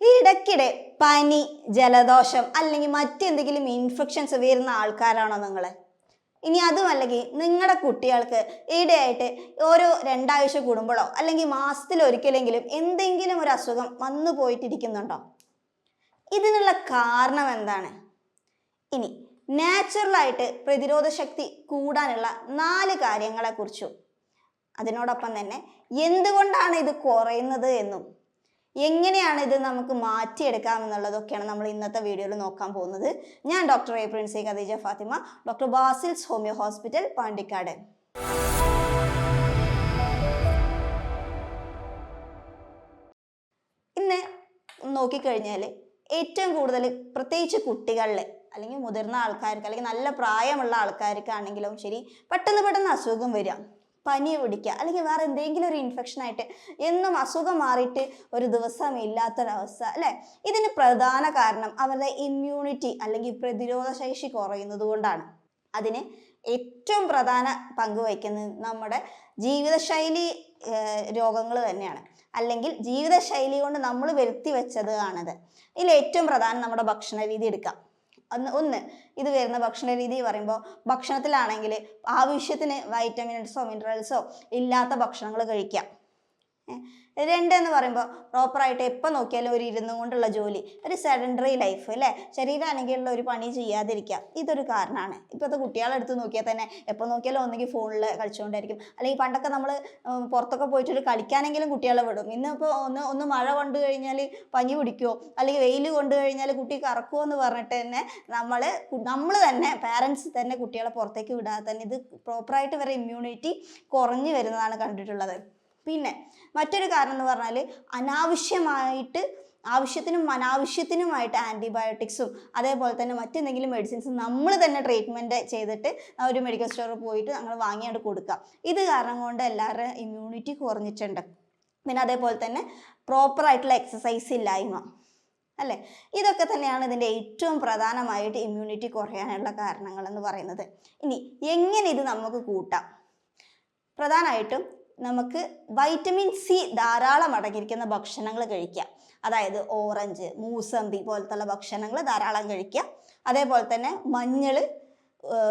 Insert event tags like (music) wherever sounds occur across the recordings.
ഇടയ്ക്കിടെ പനി ജലദോഷം അല്ലെങ്കിൽ മറ്റെന്തെങ്കിലും ഇൻഫെക്ഷൻസ് വരുന്ന ആൾക്കാരാണോ നിങ്ങൾ ഇനി അതുമല്ലെങ്കിൽ നിങ്ങളുടെ കുട്ടികൾക്ക് ഈയിടെയായിട്ട് ഓരോ രണ്ടാഴ്ച കൂടുമ്പോഴോ അല്ലെങ്കിൽ മാസത്തിൽ ഒരിക്കലെങ്കിലും എന്തെങ്കിലും ഒരു അസുഖം വന്നു പോയിട്ടിരിക്കുന്നുണ്ടോ? ഇതിനുള്ള കാരണം എന്താണ്? ഇനി നാച്ചുറലായിട്ട് പ്രതിരോധ ശക്തി കൂടാനുള്ള നാല് കാര്യങ്ങളെക്കുറിച്ചും. അതിനോടൊപ്പം തന്നെ എന്തുകൊണ്ടാണ് ഇത് കുറയുന്നത് എന്നും. എങ്ങനെയാണ് ഇത് നമുക്ക് മാറ്റിയെടുക്കാം എന്നുള്ളതൊക്കെയാണ് നമ്മൾ ഇന്നത്തെ വീഡിയോയിൽ നോക്കാൻ പോകുന്നത്. ഞാൻ doctor A Princy Khadeeja Fathima doctor Basil's homoeo hospital Pandikkad. ഇന്ന് നോക്കിക്കഴിഞ്ഞാൽ ഏറ്റവും കൂടുതൽ പ്രത്യേകിച്ച് കുട്ടികളിലെ അല്ലെങ്കിൽ മുതിർന്ന ആൾക്കാർക്ക് അല്ലെങ്കിൽ നല്ല പ്രായമുള്ള ആൾക്കാർക്കാണെങ്കിലും ശരി പെട്ടെന്ന് പെട്ടെന്ന് അസുഖം വരിക. പനി പിടിക്കുക അല്ലെങ്കിൽ വേറെ എന്തെങ്കിലും ഒരു ഇൻഫെക്ഷൻ ആയിട്ട് എന്നും അസുഖം മാറിയിട്ട് ഒരു ദിവസം ഇല്ലാത്തൊരവസ്ഥ അല്ലേ? ഇതിന് പ്രധാന കാരണം അവരുടെ ഇമ്മ്യൂണിറ്റി അല്ലെങ്കിൽ പ്രതിരോധ ശേഷി കുറയുന്നത് കൊണ്ടാണ്. അതിന് ഏറ്റവും പ്രധാന പങ്ക് വഹിക്കുന്നത് നമ്മുടെ ജീവിതശൈലി രോഗങ്ങൾ തന്നെയാണ്. അല്ലെങ്കിൽ ജീവിതശൈലി കൊണ്ട് നമ്മൾ വരുത്തി വെച്ചത് ആണത്. ഇതിൽ ഏറ്റവും പ്രധാനം നമ്മുടെ ഭക്ഷണ രീതി എടുക്കാം. ഒന്ന് ഇത് വരുന്ന ഭക്ഷണ രീതി പറയുമ്പോൾ ഭക്ഷണത്തിലാണെങ്കിൽ ആവശ്യത്തിന് വൈറ്റമിൻസോ മിനറൽസോ ഇല്ലാത്ത ഭക്ഷണങ്ങൾ കഴിക്കാം. ഏ, രണ്ട് എന്ന് പറയുമ്പോൾ പ്രോപ്പറായിട്ട് എപ്പോൾ നോക്കിയാലും ഒരു ഇരുന്നും കൊണ്ടുള്ള ജോലി ഒരു സെഡൻഡറി ലൈഫ് അല്ലേ? ശരീരമാണെങ്കിലുള്ള ഒരു പണി ചെയ്യാതിരിക്കുക ഇതൊരു കാരണമാണ് ഇപ്പോഴത്തെ കുട്ടികളെടുത്ത് നോക്കിയാൽ തന്നെ എപ്പോൾ നോക്കിയാലും ഒന്നെങ്കിൽ ഫോണിൽ കളിച്ചുകൊണ്ടായിരിക്കും അല്ലെങ്കിൽ പണ്ടൊക്കെ നമ്മൾ പുറത്തൊക്കെ പോയിട്ടൊരു കളിക്കാനെങ്കിലും കുട്ടികളെ വിടും. ഇന്നിപ്പോൾ ഒന്ന് ഒന്ന് മഴ കൊണ്ടു കഴിഞ്ഞാൽ പനി പിടിക്കുമോ അല്ലെങ്കിൽ വെയിൽ കൊണ്ടു കഴിഞ്ഞാൽ കുട്ടി കറക്കുമോ എന്ന് പറഞ്ഞിട്ട് തന്നെ നമ്മൾ നമ്മൾ തന്നെ പാരൻസ് തന്നെ കുട്ടികളെ പുറത്തേക്ക് വിടാതെ തന്നെ ഇത് പ്രോപ്പറായിട്ട് വരെ ഇമ്മ്യൂണിറ്റി കുറഞ്ഞു വരുന്നതാണ് കണ്ടിട്ടുള്ളത്. പിന്നെ മറ്റൊരു കാരണം എന്ന് പറഞ്ഞാൽ അനാവശ്യമായിട്ട് ആവശ്യത്തിനും അനാവശ്യത്തിനുമായിട്ട് ആന്റിബയോട്ടിക്സും അതേപോലെ തന്നെ മറ്റെന്തെങ്കിലും മെഡിസിൻസ് നമ്മൾ തന്നെ ട്രീറ്റ്മെന്റ് ചെയ്തിട്ട് ഒരു മെഡിക്കൽ സ്റ്റോറിൽ പോയിട്ട് ഞങ്ങൾ വാങ്ങിയാണ്ട് കൊടുക്കുക. ഇത് കാരണം കൊണ്ട് എല്ലാവരുടെ ഇമ്മ്യൂണിറ്റി കുറഞ്ഞിട്ടുണ്ട്. പിന്നെ അതേപോലെ തന്നെ പ്രോപ്പറായിട്ടുള്ള എക്സസൈസ് ഇല്ലായ്മ. അല്ലേ? ഇതൊക്കെ തന്നെയാണ് ഇതിന്റെ ഏറ്റവും പ്രധാനമായിട്ട് ഇമ്മ്യൂണിറ്റി കുറയാനുള്ള കാരണങ്ങൾ എന്ന് പറയുന്നത്. ഇനി എങ്ങനെ ഇത് നമുക്ക് കൂട്ടാം? പ്രധാനമായിട്ടും നമുക്ക് വൈറ്റമിൻ സി ധാരാളം അടങ്ങിയിരിക്കുന്ന ഭക്ഷണങ്ങൾ കഴിക്കാം അതായത് ഓറഞ്ച് മൂസമ്പി പോലത്തുള്ള ഭക്ഷണങ്ങൾ ധാരാളം കഴിക്കുക. അതേപോലെ തന്നെ മഞ്ഞൾ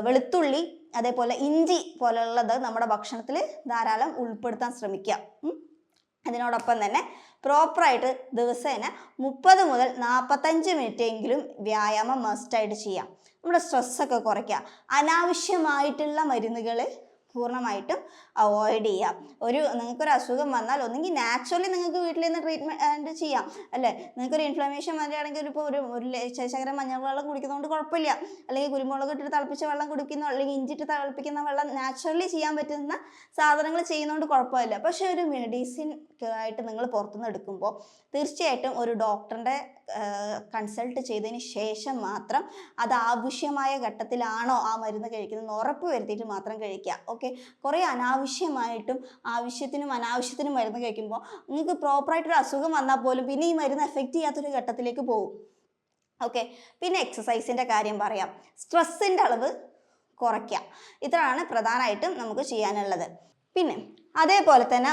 വെളുത്തുള്ളി അതേപോലെ ഇഞ്ചി പോലുള്ളത് നമ്മുടെ ഭക്ഷണത്തിൽ ധാരാളം ഉൾപ്പെടുത്താൻ ശ്രമിക്കുക. അതിനോടൊപ്പം തന്നെ പ്രോപ്പറായിട്ട് ദിവസേന മുപ്പത് മുതൽ നാൽപ്പത്തഞ്ച് മിനിറ്റ് എങ്കിലും വ്യായാമം മസ്റ്റായിട്ട് ചെയ്യാം നമ്മുടെ സ്ട്രെസ്സൊക്കെ കുറയ്ക്കുക. അനാവശ്യമായിട്ടുള്ള മരുന്നുകൾ പൂർണമായിട്ടും അവോയ്ഡ് ചെയ്യാം. ഒരു നിങ്ങൾക്കൊരു അസുഖം വന്നാൽ ഒന്നെങ്കിൽ നാച്ചുറലി നിങ്ങൾക്ക് വീട്ടിൽ നിന്ന് ട്രീറ്റ്മെന്റ് ചെയ്യാം. അല്ലേ? നിങ്ങൾക്കൊരു ഇൻഫ്ലമേഷൻ വരികയാണെങ്കിൽ ഇപ്പോൾ ഒരു ഒരു ശേഷകരം മഞ്ഞൾ വെള്ളം കുടിക്കുന്നതുകൊണ്ട് കുഴപ്പമില്ല. അല്ലെങ്കിൽ കുരുമുളക് ഇട്ടിട്ട് തിളപ്പിച്ച വെള്ളം കുടിക്കുന്ന അല്ലെങ്കിൽ ഇഞ്ചിട്ട് തിളപ്പിക്കുന്ന വെള്ളം നാച്ചുറലി ചെയ്യാൻ പറ്റുന്ന സാധനങ്ങൾ ചെയ്യുന്നതുകൊണ്ട് കുഴപ്പമില്ല. പക്ഷേ ഒരു മെഡിസിൻ ആയിട്ട് നിങ്ങൾ പുറത്തുനിന്ന് എടുക്കുമ്പോൾ തീർച്ചയായിട്ടും ഒരു ഡോക്ടറിന്റെ കൺസൾട്ട് ചെയ്തതിന് ശേഷം മാത്രം അത് ആവശ്യമായ ഘട്ടത്തിലാണോ ആ മരുന്ന് കഴിക്കുന്നത് ഉറപ്പ് വരുത്തിയിട്ട് മാത്രം കഴിക്കുക. ഓക്കെ കുറേ അനാവശ്യമായിട്ടും ആവശ്യത്തിനും അനാവശ്യത്തിനും മരുന്ന് കഴിക്കുമ്പോൾ നിങ്ങൾക്ക് പ്രോപ്പറായിട്ടൊരു അസുഖം വന്നാൽ പോലും പിന്നെ ഈ മരുന്ന് എഫക്റ്റ് ചെയ്യാത്തൊരു ഘട്ടത്തിലേക്ക് പോകും. ഓക്കെ പിന്നെ എക്സസൈസിന്റെ കാര്യം പറയാം. സ്ട്രെസ്സിന്റെ അളവ് കുറയ്ക്കുക. ഇത്രയാണ് പ്രധാനമായിട്ടും നമുക്ക് ചെയ്യാനുള്ളത്. പിന്നെ അതേപോലെ തന്നെ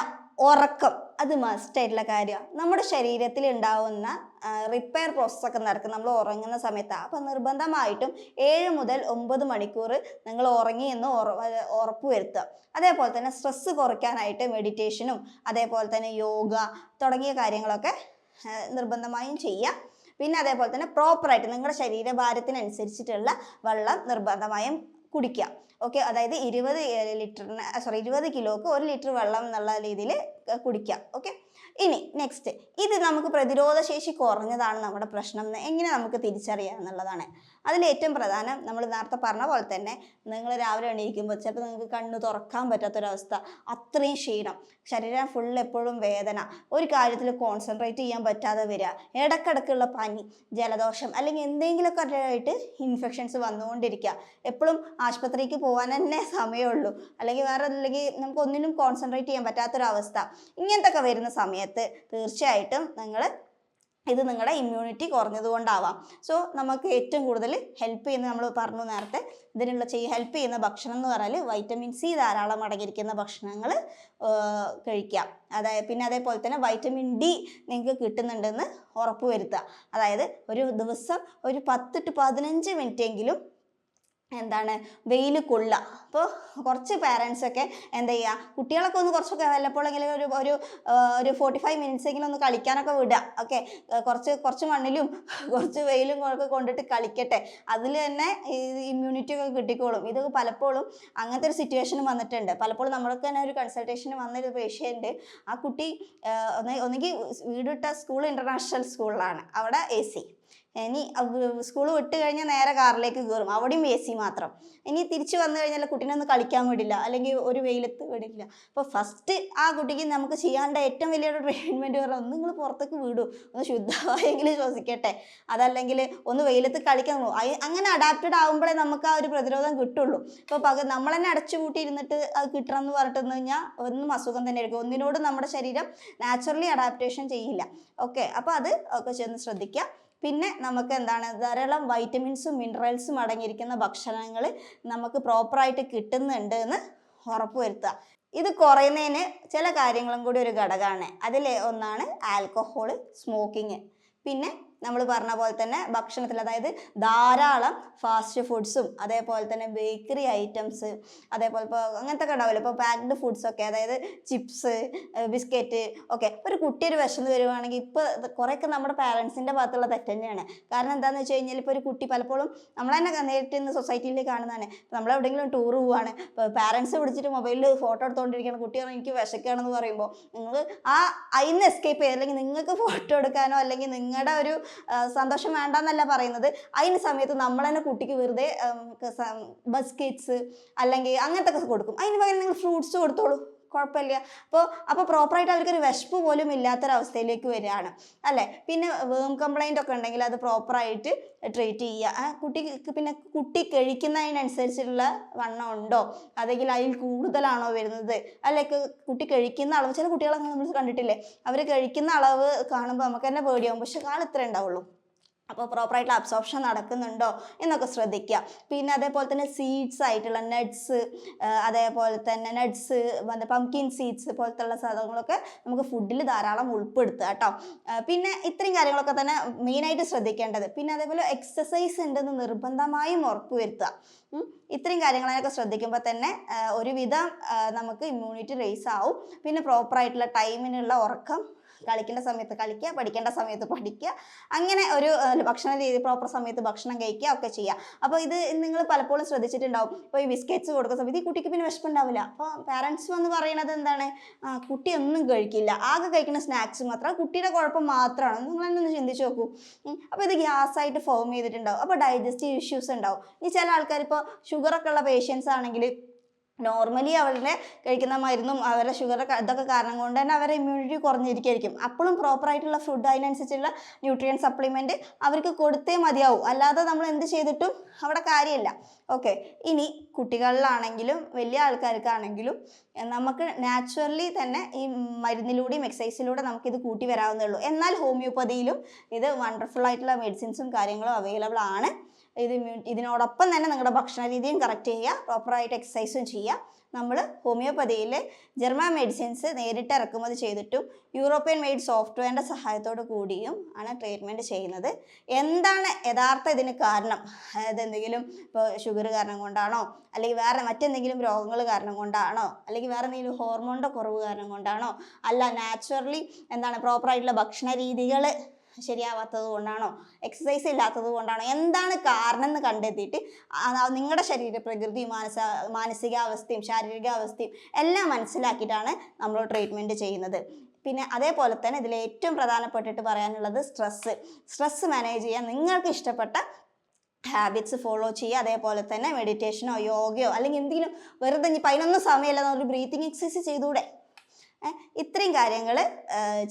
ഉറക്കം. അത് മസ്റ്റ് ആയിട്ടുള്ള കാര്യമാണ് നമ്മുടെ ശരീരത്തിൽ ഉണ്ടാവുന്ന റിപ്പയർ പ്രോസസ്സൊക്കെ നടക്കും. നമ്മൾ ഉറങ്ങുന്ന സമയത്താണ് അപ്പം നിർബന്ധമായിട്ടും ഏഴ് മുതൽ ഒമ്പത് മണിക്കൂർ നിങ്ങൾ ഉറങ്ങി എന്ന് ഉറപ്പ് വരുത്തുക. അതേപോലെ തന്നെ സ്ട്രെസ്സ് കുറയ്ക്കാനായിട്ട് മെഡിറ്റേഷനും അതേപോലെ തന്നെ യോഗ തുടങ്ങിയ കാര്യങ്ങളൊക്കെ നിർബന്ധമായും ചെയ്യുക. പിന്നെ അതേപോലെ തന്നെ പ്രോപ്പറായിട്ട് നിങ്ങളുടെ ശരീരഭാരത്തിനനുസരിച്ചിട്ടുള്ള വെള്ളം നിർബന്ധമായും കുടിക്കുക. ഓക്കെ അതായത് ഇരുപത് ലിറ്ററിന് സോറി ഇരുപത് കിലോക്ക് ഒരു ലിറ്റർ വെള്ളം എന്നുള്ള രീതിയിൽ കുടിക്കുക. ഓക്കെ ഇനി നെക്സ്റ്റ് ഇത് നമുക്ക് പ്രതിരോധശേഷി കുറഞ്ഞതാണ് നമ്മുടെ പ്രശ്നം എന്ന് എങ്ങനെ നമുക്ക് തിരിച്ചറിയാം എന്നുള്ളതാണ്. അതിൽ ഏറ്റവും പ്രധാനം നമ്മൾ നേരത്തെ പറഞ്ഞ പോലെ തന്നെ നിങ്ങൾ രാവിലെ എണീക്കുമ്പോൾ ചിലപ്പോൾ നിങ്ങൾക്ക് കണ്ണ് തുറക്കാൻ പറ്റാത്തൊരവസ്ഥ അത്രയും ക്ഷീണം ശരീരം ഫുൾ എപ്പോഴും വേദന ഒരു കാര്യത്തിൽ കോൺസെൻട്രേറ്റ് ചെയ്യാൻ പറ്റാതെ വരിക ഇടക്കിടക്കുള്ള പനി ജലദോഷം അല്ലെങ്കിൽ എന്തെങ്കിലുമൊക്കെ ആയിട്ട് ഇൻഫെക്ഷൻസ് വന്നുകൊണ്ടിരിക്കുക. എപ്പോഴും ആശുപത്രിക്ക് പോകാൻ തന്നെ സമയമുള്ളൂ. അല്ലെങ്കിൽ വേറെ അല്ലെങ്കിൽ നമുക്ക് ഒന്നിനും കോൺസെൻട്രേറ്റ് ചെയ്യാൻ പറ്റാത്തൊരവസ്ഥ ഇങ്ങനത്തെ ഒക്കെ വരുന്ന സമയത്ത് തീർച്ചയായിട്ടും നിങ്ങൾ ഇത് നിങ്ങളുടെ ഇമ്മ്യൂണിറ്റി കുറഞ്ഞത് കൊണ്ടാവാം. സോ നമുക്ക് ഏറ്റവും കൂടുതൽ ഹെൽപ്പ് ചെയ്യുന്ന നമ്മൾ പറഞ്ഞു നേരത്തെ ഇതിനുള്ള ചെയ്യ ഹെൽപ്പ് ചെയ്യുന്ന ഭക്ഷണം എന്ന് പറഞ്ഞാൽ വൈറ്റമിൻ സി ധാരാളം അടങ്ങിയിരിക്കുന്ന ഭക്ഷണങ്ങൾ കഴിക്കാം അതായത് പിന്നെ അതേപോലെ തന്നെ വൈറ്റമിൻ ഡി നിങ്ങൾക്ക് കിട്ടുന്നുണ്ടെന്ന് ഉറപ്പ് വരുത്തുക. അതായത് ഒരു ദിവസം ഒരു പത്ത് ടു പതിനഞ്ച് മിനിറ്റ് എങ്കിലും എന്താണ്? വെയിൽ കൊള്ളുക. അപ്പോൾ കുറച്ച് പാരൻസൊക്കെ എന്താ ചെയ്യുക? കുട്ടികളൊക്കെ ഒന്ന് കുറച്ചൊക്കെ വല്ലപ്പോഴെങ്കിലും ഒരു ഒരു ഒരു ഫോർട്ടി ഫൈവ് മിനിറ്റ്സ് എങ്കിലും ഒന്ന് കളിക്കാനൊക്കെ വിടുക. ഓക്കെ കുറച്ച് കുറച്ച് മണ്ണിലും (laughs) കുറച്ച് വെയിലും ഒക്കെ കൊണ്ടിട്ട് കളിക്കട്ടെ. അതിൽ തന്നെ ഇമ്മ്യൂണിറ്റി ഒക്കെ കിട്ടിക്കോളും. ഇത് പലപ്പോഴും അങ്ങനത്തെ ഒരു സിറ്റുവേഷൻ വന്നിട്ടുണ്ട്. പലപ്പോഴും നമ്മൾക്ക് തന്നെ ഒരു കൺസൾട്ടേഷന് വന്നൊരു പേഷ്യന്റ് ആ കുട്ടി ഒന്നെങ്കിൽ ഒന്ന് ഒന്നുകിൽ വീട് വിട്ട സ്കൂൾ ഇന്റർനാഷണൽ സ്കൂളിലാണ് അവിടെ എ സി ഇനി സ്കൂൾ വിട്ട് കഴിഞ്ഞാൽ നേരെ കാറിലേക്ക് കയറും അവിടെയും എ സി മാത്രം. ഇനി തിരിച്ചു വന്നു കഴിഞ്ഞാൽ കുട്ടീനെ ഒന്ന് കളിക്കാൻ വിടില്ല. അല്ലെങ്കിൽ ഒരു വെയിലത്ത് വിടില്ല. അപ്പോൾ ഫസ്റ്റ് ആ കുട്ടിക്ക് നമുക്ക് ചെയ്യാണ്ട ഏറ്റവും വലിയൊരു ട്രീറ്റ്മെന്റ് പറഞ്ഞാൽ ഒന്ന് നിങ്ങൾ പുറത്തേക്ക് വിടൂ. ഒന്ന് ശുദ്ധമായെങ്കിലും ശ്വസിക്കട്ടെ. അതല്ലെങ്കിൽ ഒന്ന് വെയിലത്ത് കളിക്കാൻ അങ്ങനെ അഡാപ്റ്റഡ് ആകുമ്പോഴേ നമുക്ക് ആ ഒരു പ്രതിരോധം കിട്ടുള്ളൂ. ഇപ്പോൾ പക നമ്മൾ തന്നെ അടച്ചു കൂട്ടി ഇരുന്നിട്ട് അത് കിട്ടണം എന്ന് പറഞ്ഞിട്ട് കഴിഞ്ഞാൽ ഒന്നും അസുഖം തന്നെ എടുക്കും. ഒന്നിനോട് നമ്മുടെ ശരീരം നാച്ചുറലി അഡാപ്റ്റേഷൻ ചെയ്യില്ല. ഓക്കെ അപ്പോൾ അത് ഒക്കെ ചെന്ന് ശ്രദ്ധിക്കുക പിന്നെ നമുക്ക് എന്താണ് ധാരാളം വൈറ്റമിൻസും മിനറൽസും അടങ്ങിയിരിക്കുന്ന ഭക്ഷണങ്ങൾ നമുക്ക് പ്രോപ്പറായിട്ട് കിട്ടുന്നുണ്ട് എന്ന് ഉറപ്പുവരുത്തുക. ഇത് കുറയുന്നതിന് ചില കാര്യങ്ങളും കൂടി ഒരു ഘടകമാണ്. അതിൽ ഒന്നാണ് ആൽക്കഹോൾ സ്മോക്കിങ് പിന്നെ നമ്മൾ പറഞ്ഞ പോലെ തന്നെ ഭക്ഷണത്തിൽ അതായത് ധാരാളം ഫാസ്റ്റ് ഫുഡ്സും അതേപോലെ തന്നെ ബേക്കറി ഐറ്റംസ് അതേപോലെ ഇപ്പോൾ അങ്ങനത്തെ ഒക്കെ ഉണ്ടാവില്ല ഇപ്പോൾ പാക്ഡ് ഫുഡ്സ് ഒക്കെ അതായത് ചിപ്സ് ബിസ്ക്കറ്റ് ഒക്കെ. ഒരു കുട്ടി ഒരു വിശന്ന് വരുവാണെങ്കിൽ ഇപ്പോൾ കുറേയൊക്കെ നമ്മുടെ പാരൻസിന്റെ ഭാഗത്തുള്ള തെറ്റ് തന്നെയാണ്. കാരണം എന്താണെന്ന് വെച്ച് കഴിഞ്ഞാൽ ഇപ്പോൾ ഒരു കുട്ടി പലപ്പോഴും നമ്മൾ തന്നെ നേരിട്ട് ഇന്ന് സൊസൈറ്റിയിൽ കാണുന്നതാണ്. നമ്മൾ എവിടെയെങ്കിലും ടൂർ ഇപ്പോൾ പാരൻസ് പിടിച്ചിട്ട് മൊബൈലിൽ ഫോട്ടോ എടുത്തുകൊണ്ടിരിക്കുകയാണ് കുട്ടി പറഞ്ഞാൽ എനിക്ക് വിശക്കുകയാണെന്ന് പറയുമ്പോൾ നിങ്ങൾ ആ അതിൽ നിന്ന് എസ്കേപ്പ് ചെയ്യുക അല്ലെങ്കിൽ നിങ്ങൾക്ക് ഫോട്ടോ എടുക്കാനോ അല്ലെങ്കിൽ നിങ്ങളുടെ ഒരു സന്തോഷം വേണ്ടെന്നല്ല പറയുന്നത്. അതിന് സമയത്ത് നമ്മൾ തന്നെ കുട്ടിക്ക് വെറുതെ ബസ്ക്കറ്റ്സ് അല്ലെങ്കിൽ അങ്ങനത്തെ ഒക്കെ കൊടുക്കും. അതിന് പകരം നിങ്ങൾ ഫ്രൂട്ട്സ് കൊടുത്തോളൂ. കുഴപ്പമില്ല. അപ്പോൾ അപ്പോൾ പ്രോപ്പറായിട്ട് അവർക്കൊരു വിശപ്പ് പോലും ഇല്ലാത്തൊരവസ്ഥയിലേക്ക് വരികയാണ്. അല്ലേ? പിന്നെ വേം കംപ്ലൈന്റ് ഒക്കെ ഉണ്ടെങ്കിൽ അത് പ്രോപ്പറായിട്ട് ട്രീറ്റ് ചെയ്യുക. ആ കുട്ടിക്ക് പിന്നെ കുട്ടി കഴിക്കുന്നതിനനുസരിച്ചുള്ള വണ്ണം ഉണ്ടോ? അല്ലെങ്കിൽ അതിൽ കൂടുതലാണോ വരുന്നത്? അല്ലെങ്കിൽ കുട്ടി കഴിക്കുന്ന അളവ് ചില കുട്ടികളെ നമ്മൾ കണ്ടിട്ടില്ലേ? അവർ കഴിക്കുന്ന അളവ് കാണുമ്പോൾ നമുക്ക് തന്നെ പേടിയാവും. പക്ഷെ കാൾ ഇത്ര ഉണ്ടാവുള്ളൂ. അപ്പോൾ പ്രോപ്പറായിട്ടുള്ള അബ്സോർപ്ഷൻ നടക്കുന്നുണ്ടോ എന്നൊക്കെ ശ്രദ്ധിക്കുക. പിന്നെ അതേപോലെ തന്നെ സീഡ്സ് ആയിട്ടുള്ള നട്ട്സ് അതേപോലെ തന്നെ നട്ട്സ് പംകിൻ സീഡ്സ് പോലത്തുള്ള സാധനങ്ങളൊക്കെ നമുക്ക് ഫുഡിൽ ധാരാളം ഉൾപ്പെടുത്തുക കേട്ടോ പിന്നെ ഇത്രയും കാര്യങ്ങളൊക്കെ തന്നെ മെയിനായിട്ട് ശ്രദ്ധിക്കേണ്ടത്. പിന്നെ അതേപോലെ എക്സസൈസ് ഉണ്ടെന്ന് നിർബന്ധമായും ഉറപ്പുവരുത്തുക. ഇത്രയും കാര്യങ്ങളൊക്കെ ശ്രദ്ധിക്കുമ്പോൾ തന്നെ ഒരുവിധം നമുക്ക് ഇമ്മ്യൂണിറ്റി റേസ് ആവും. പിന്നെ പ്രോപ്പറായിട്ടുള്ള ടൈമിനുള്ള ഉറക്കം കളിക്കേണ്ട സമയത്ത് കളിക്കുക പഠിക്കേണ്ട സമയത്ത് പഠിക്കുക അങ്ങനെ ഒരു ഭക്ഷണ രീതി പ്രോപ്പർ സമയത്ത് ഭക്ഷണം കഴിക്കുക ഒക്കെ ചെയ്യുക. അപ്പോൾ ഇത് നിങ്ങൾ പലപ്പോഴും ശ്രദ്ധിച്ചിട്ടുണ്ടാവും. ഇപ്പോൾ ഈ ബിസ്ക്കറ്റ്സ് കൊടുക്കുന്ന സമയത്ത് ഈ കുട്ടിക്ക് പിന്നെ വിശപ്പുണ്ടാവില്ല. അപ്പോൾ പാരൻസ് വന്ന് പറയുന്നത് എന്താണ്? കുട്ടി ഒന്നും കഴിക്കില്ല. ആകെ കഴിക്കുന്ന സ്നാക്സ് മാത്രം കുട്ടിയുടെ കുഴപ്പം മാത്രമാണ്. ഒന്ന് ചിന്തിച്ച് നോക്കൂ. അപ്പോൾ ഇത് ഗ്യാസ് ആയിട്ട് ഫോം ചെയ്തിട്ടുണ്ടാവും. അപ്പോൾ ഡൈജസ്റ്റീവ് ഇഷ്യൂസ് ഉണ്ടാവും. ഇനി ചില ആൾക്കാർ ഇപ്പോൾ ഷുഗറൊക്കെ ഉള്ള പേഷ്യൻസ് ആണെങ്കിൽ നോർമലി അവരുടെ കഴിക്കുന്ന മരുന്നും അവരുടെ ഷുഗർ ഇതൊക്കെ കാരണം കൊണ്ട് തന്നെ അവരുടെ ഇമ്മ്യൂണിറ്റി കുറഞ്ഞിരിക്കായിരിക്കും അപ്പോഴും പ്രോപ്പറായിട്ടുള്ള ഫുഡ് അതിനനുസരിച്ചുള്ള ന്യൂട്രിയൻ സപ്ലിമെന്റ് അവർക്ക് കൊടുത്തേ മതിയാവും. അല്ലാതെ നമ്മൾ എന്ത് ചെയ്തിട്ടും അവിടെ കാര്യമില്ല. ഓക്കെ ഇനി കുട്ടികളിലാണെങ്കിലും വലിയ ആൾക്കാർക്കാണെങ്കിലും നമുക്ക് നാച്ചുറലി തന്നെ ഈ മരുന്നിലൂടെയും എക്സസൈസിലൂടെ നമുക്കിത് കൂട്ടി വരാവുന്നേ ഉള്ളൂ. എന്നാൽ ഹോമിയോപ്പതിയിലും ഇത് വണ്ടർഫുൾ ആയിട്ടുള്ള മെഡിസിൻസും കാര്യങ്ങളും അവൈലബിൾ ആണ്. ഇത് ഇതിനോടൊപ്പം തന്നെ നിങ്ങളുടെ ഭക്ഷണ രീതിയും കറക്റ്റ് ചെയ്യുക പ്രോപ്പറായിട്ട് എക്സസൈസും ചെയ്യുക. നമ്മൾ ഹോമിയോപ്പതിയിൽ ജർമ്മൻ മെഡിസിൻസ് നേരിട്ട് ഇറക്കുമതി ചെയ്തിട്ടും യൂറോപ്യൻ മെയ്ഡ് സോഫ്റ്റ്വെയറിന്റെ സഹായത്തോടു കൂടിയും ആണ് ട്രീറ്റ്മെന്റ് ചെയ്യുന്നത്. എന്താണ് യഥാർത്ഥ ഇതിന് കാരണം? അതായത് എന്തെങ്കിലും ഇപ്പോൾ ഷുഗർ കാരണം കൊണ്ടാണോ? അല്ലെങ്കിൽ വേറെ മറ്റെന്തെങ്കിലും രോഗങ്ങൾ കാരണം കൊണ്ടാണോ? അല്ലെങ്കിൽ വേറെ എന്തെങ്കിലും ഹോർമോണിന്റെ കുറവ് കാരണം കൊണ്ടാണോ? അല്ല നാച്ചുറലി എന്താണ് പ്രോപ്പറായിട്ടുള്ള ഭക്ഷണ രീതികൾ ശരിയാവാത്തത് കൊണ്ടാണോ? എക്സസൈസ് ഇല്ലാത്തത് കൊണ്ടാണോ? എന്താണ് കാരണം എന്ന് കണ്ടെത്തിയിട്ട് നിങ്ങളുടെ ശരീര പ്രകൃതി മാനസ മാനസികാവസ്ഥയും ശാരീരികാവസ്ഥയും എല്ലാം മനസ്സിലാക്കിയിട്ടാണ് നമ്മൾ ട്രീറ്റ്മെന്റ് ചെയ്യുന്നത്. പിന്നെ അതേപോലെ തന്നെ ഇതിൽ ഏറ്റവും പ്രധാനപ്പെട്ടിട്ട് പറയാനുള്ളത് സ്ട്രെസ്സ് സ്ട്രെസ്സ് മാനേജ് ചെയ്യാൻ നിങ്ങൾക്ക് ഇഷ്ടപ്പെട്ട ഹാബിറ്റ്സ് ഫോളോ ചെയ്യുക. അതേപോലെ തന്നെ മെഡിറ്റേഷനോ യോഗയോ അല്ലെങ്കിൽ എന്തെങ്കിലും വെറുതെ ഇനി പതിനൊന്നും സമയമല്ല ഒരു ബ്രീത്തിങ് എക്സസൈസ് ചെയ്തുകൂടെ ഇത്രയും കാര്യങ്ങൾ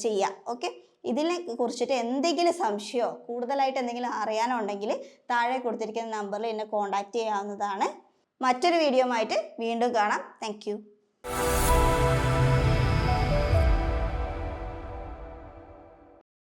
ചെയ്യുക. ഓക്കെ ഇതിനെ കുറിച്ചിട്ട് എന്തെങ്കിലും സംശയമോ കൂടുതലായിട്ട് എന്തെങ്കിലും അറിയാനോ ഉണ്ടെങ്കിൽ താഴെ കൊടുത്തിരിക്കുന്ന നമ്പറിൽ എന്നെ കോൺടാക്റ്റ് ചെയ്യാവുന്നതാണ്. മറ്റൊരു വീഡിയോ ആയിട്ട് വീണ്ടും കാണാം. താങ്ക്